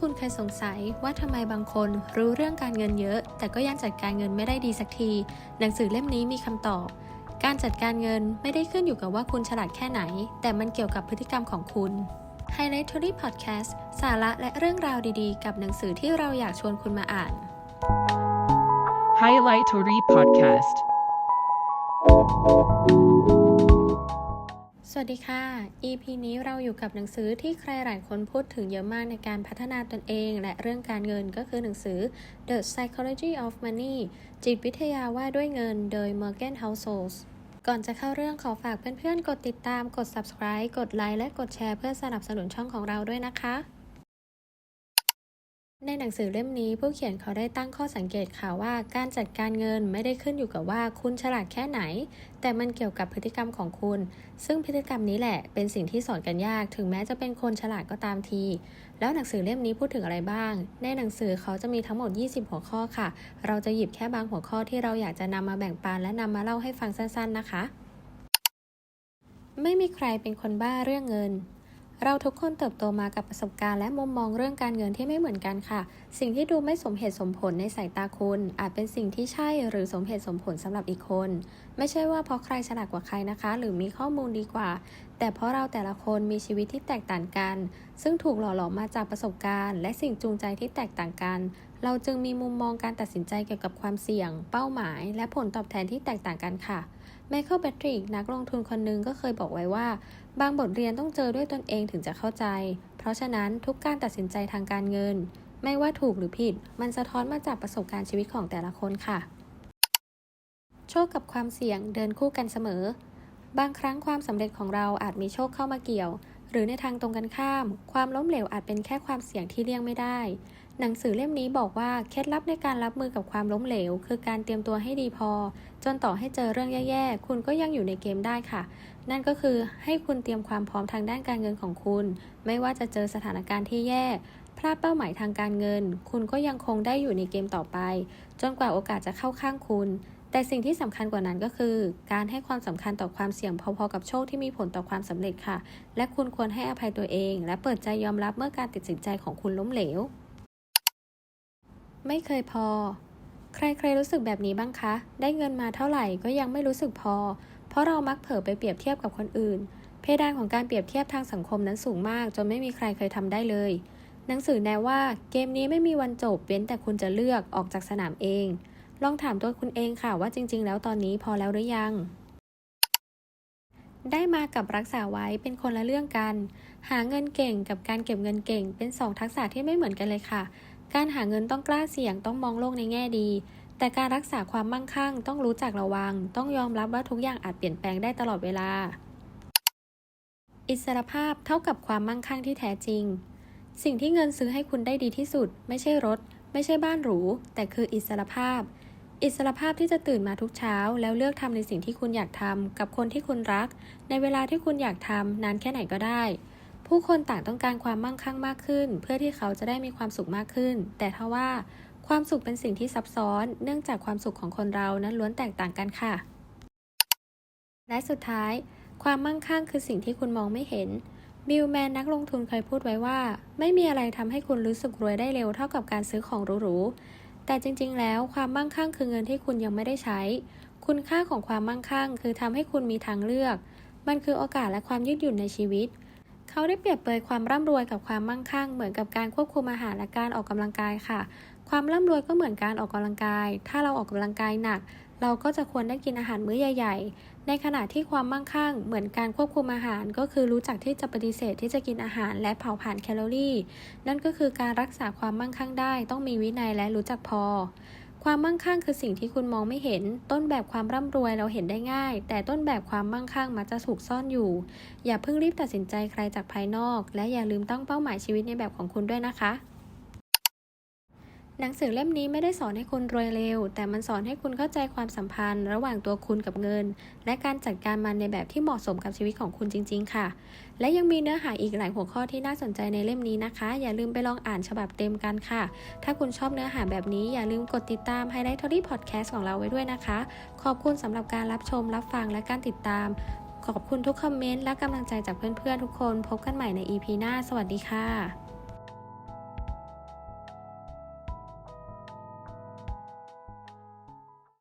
คุณเคยสงสัยว่าทำไมบางคนรู้เรื่องการเงินเยอะ แต่ก็ยังจัดการเงินไม่ได้ดีสักที หนังสือเล่มนี้มีคำตอบ การจัดการเงินไม่ได้ขึ้นอยู่กับว่าคุณฉลาดแค่ไหน แต่มันเกี่ยวกับพฤติกรรมของคุณ Highlight t o r y Podcast สาระและเรื่องราวดีๆ กับหนังสือที่เราอยากชวนคุณมาอ่าน Highlight Tori Podcast. สวัสดีค่ะ EP นี้เราอยู่กับหนังสือที่ใครหลายคนพูดถึงเยอะมากในการพัฒนาตนเอง และเรื่องการเงินก็คือหนังสือ The Psychology of Money จิตวิทยาว่าด้วยเงินโดย Morgan Housel ก่อนจะเข้าเรื่องขอฝากเพื่อนๆ กดติดตาม กด subscribe กดไลค์และกดแชร์เพื่อสนับสนุนช่องของเราด้วยนะคะ ในหนังสือเล่มนี้ผู้เขียนเขาได้ตั้งข้อสังเกตค่ะว่าการจัดการเงินไม่ได้ขึ้นอยู่กับว่าคุณฉลาดแค่ไหน แต่มันเกี่ยวกับพฤติกรรมของคุณ ซึ่งพฤติกรรมนี้แหละเป็นสิ่งที่สอนกันยาก ถึงแม้จะเป็นคนฉลาดก็ตามที แล้วหนังสือเล่มนี้พูดถึงอะไรบ้าง ในหนังสือเขาจะมีทั้งหมด 20 หัวข้อค่ะ เราจะหยิบแค่บางหัวข้อที่เราอยากจะนำมาแบ่งปันและนำมาเล่าให้ฟังสั้น ๆนะคะ ไม่มีใครเป็นคนบ้าเรื่องเงิน เราทุกคนเติบโตมากับประสบการณ์และมุมมองเรื่องการเงินที่ไม่เหมือนกันค่ะ สิ่งที่ดูไม่สมเหตุสมผลในสายตาคุณ อาจเป็นสิ่งที่ใช่หรือสมเหตุสมผลสำหรับอีกคน ไม่ใช่ว่าเพราะใครฉลาดกว่าใครนะคะ หรือมีข้อมูลดีกว่า แต่เพราะเราแต่ละคนมีชีวิตที่แตกต่างกัน ซึ่งถูกหล่อหลอมมาจากประสบการณ์ และสิ่งจูงใจที่แตกต่างกัน เราจึงมีมุมมองการตัดสินใจเกี่ยวกับความเสี่ยง เป้าหมาย และผลตอบแทนที่แตกต่างกันค่ะ ไมเคิลแบตริกนักลงทุนคนหนึ่งก็เคยบอกไว้ว่า บางบทเรียนต้องเจอด้วยตนเองถึงจะเข้าใจ เพราะฉะนั้นทุกการตัดสินใจทางการเงิน ไม่ว่าถูกหรือผิด มันสะท้อนมาจากประสบการณ์ชีวิตของแต่ละคนค่ะ โชคกับความเสี่ยงเดินคู่กันเสมอ บางครั้งความสำเร็จของเราอาจมีโชคเข้ามาเกี่ยว หรือในทางตรงกันข้าม ความล้มเหลวอาจเป็นแค่ความเสี่ยงที่เลี่ยงไม่ได้ หนังสือเล่มนี้บอกว่าเคล็ดลับในการรับมือกับความล้มเหลว คือการเตรียมตัวให้ดีพอ จนต่อให้เจอเรื่องแย่ๆ คุณก็ยังอยู่ในเกมได้ค่ะ นั่นก็คือให้คุณเตรียมความพร้อมทางด้านการเงินของคุณ ไม่ว่าจะเจอสถานการณ์ที่แย่พลาดเป้าหมายทางการเงิน คุณก็ยังคงได้อยู่ในเกมต่อไป จนกว่าโอกาสจะเข้าข้างคุณ แต่สิ่งที่สำคัญกว่านั้นก็คือ การให้ความสำคัญต่อความเสี่ยงพอๆกับโชคที่มีผลต่อความสำเร็จค่ะ และคุณควรให้อภัยตัวเอง และเปิดใจยอมรับเมื่อการตัดสินใจของคุณล้มเหลว ไม่เคยพอ ใครๆรู้สึกแบบนี้บ้างคะ ได้เงินมาเท่าไหร่ก็ยังไม่รู้สึกพอ เพราะเรามักเผลอไปเปรียบเทียบกับคนอื่น เพดานของการเปรียบเทียบทางสังคมนั้นสูงมาก จนไม่มีใครเคยทำได้เลย หนังสือแนะว่าเกมนี้ไม่มีวันจบเว้นแต่คุณจะเลือกออกจากสนามเอง ลองถามตัวคุณเองค่ะว่าจริง ๆ แล้วตอนนี้พอแล้วหรือยัง ได้มากับรักษาไว้เป็นคนละเรื่องกัน หาเงินเก่งกับการเก็บเงินเก่ง เป็นสองทักษะที่ไม่เหมือนกันเลยค่ะ การหาเงินต้องกล้าเสี่ยงต้องมองโลกในแง่ดี แต่การรักษาความมั่งคั่ง ต้องรู้จักระวัง ต้องยอมรับว่าทุกอย่างอาจเปลี่ยนแปลงได้ตลอดเวลา อิสรภาพเท่ากับความมั่งคั่งที่แท้จริง สิ่งที่เงินซื้อให้คุณได้ดีที่สุด ไม่ใช่รถ ไม่ใช่บ้านหรู แต่คืออิสรภาพ อิสรภาพที่จะตื่นมาทุกเช้า แล้วเลือกทำในสิ่งที่คุณอยากทำกับคนที่คุณรัก ในเวลาที่คุณอยากทำนานแค่ไหนก็ได้ ผู้คนต่างต้องการความมั่งคั่งมากขึ้น เพื่อที่เขาจะได้มีความสุขมากขึ้น แต่ทว่าความสุขเป็นสิ่งที่ซับซ้อน เนื่องจากความสุขของคนเรานั้นล้วนแตกต่างกันค่ะ และสุดท้าย ความมั่งคั่งคือสิ่งที่คุณมองไม่เห็น บิลแมนนักลงทุนเคยพูดไว้ว่า ไม่มีอะไรทำให้คุณรู้สึกรวยได้เร็วเท่ากับการซื้อของหรูๆ แต่จริงๆ แล้วความมั่งคั่งคือเงินที่คุณยังไม่ได้ใช้ คุณค่าของความมั่งคั่ง คือทำให้คุณมีทางเลือก มันคือโอกาสและความยืดหยุ่นในชีวิต เขาได้เปรียบเปยความร่ำรวยกับความมั่งคั่ง เหมือนกับการควบคุมอาหารและการออกกำลังกายค่ะ ความร่ำรวยก็เหมือนการออกกำลังกาย ถ้าเราออกกำลังกายหนัก เราก็จะควรได้กินอาหารมื้อใหญ่ ๆ ในขณะที่ความมั่งคั่ง เหมือนการควบคุมอาหาร ก็คือรู้จักที่จะปฏิเสธที่จะกินอาหารและเผาผลาญแคลอรี่ นั่นก็คือการรักษาความมั่งคั่งได้ ต้องมีวินัยและรู้จักพอ ความมั่งคั่งคือสิ่งที่คุณมองไม่เห็น ต้นแบบความร่ำรวยเราเห็นได้ง่าย แต่ต้นแบบความมั่งคั่งมักจะถูกซ่อนอยู่ อย่าเพิ่งรีบตัดสินใจใครจากภายนอก และอย่าลืมตั้งเป้าหมายชีวิตในแบบของคุณด้วยนะคะ หนังสือเล่มนี้ไม่ได้สอนให้คุณรวยเร็ว แต่มันสอนให้คุณเข้าใจความสัมพันธ์ ระหว่างตัวคุณกับเงิน และการจัดการมันในแบบที่เหมาะสมกับชีวิตของคุณจริง ๆ ค่ะ และยังมีเนื้อหาอีกหลายหัวข้อที่น่าสนใจในเล่มนี้นะคะ อย่าลืมไปลองอ่านฉบับเต็มกันค่ะ ถ้าคุณชอบเนื้อหาแบบนี้อย่าลืมกดติดตาม Highlight t o r y Podcast ของเราไว้ด้วยนะคะ ขอบคุณสำหรับการรับชมรับฟังและการติดตาม ขอบคุณทุกคอมเมนต์และกำลังใจจากเพื่อนๆทุกคน พบกันใหม่ใน EP หน้า สวัสดีค่ะ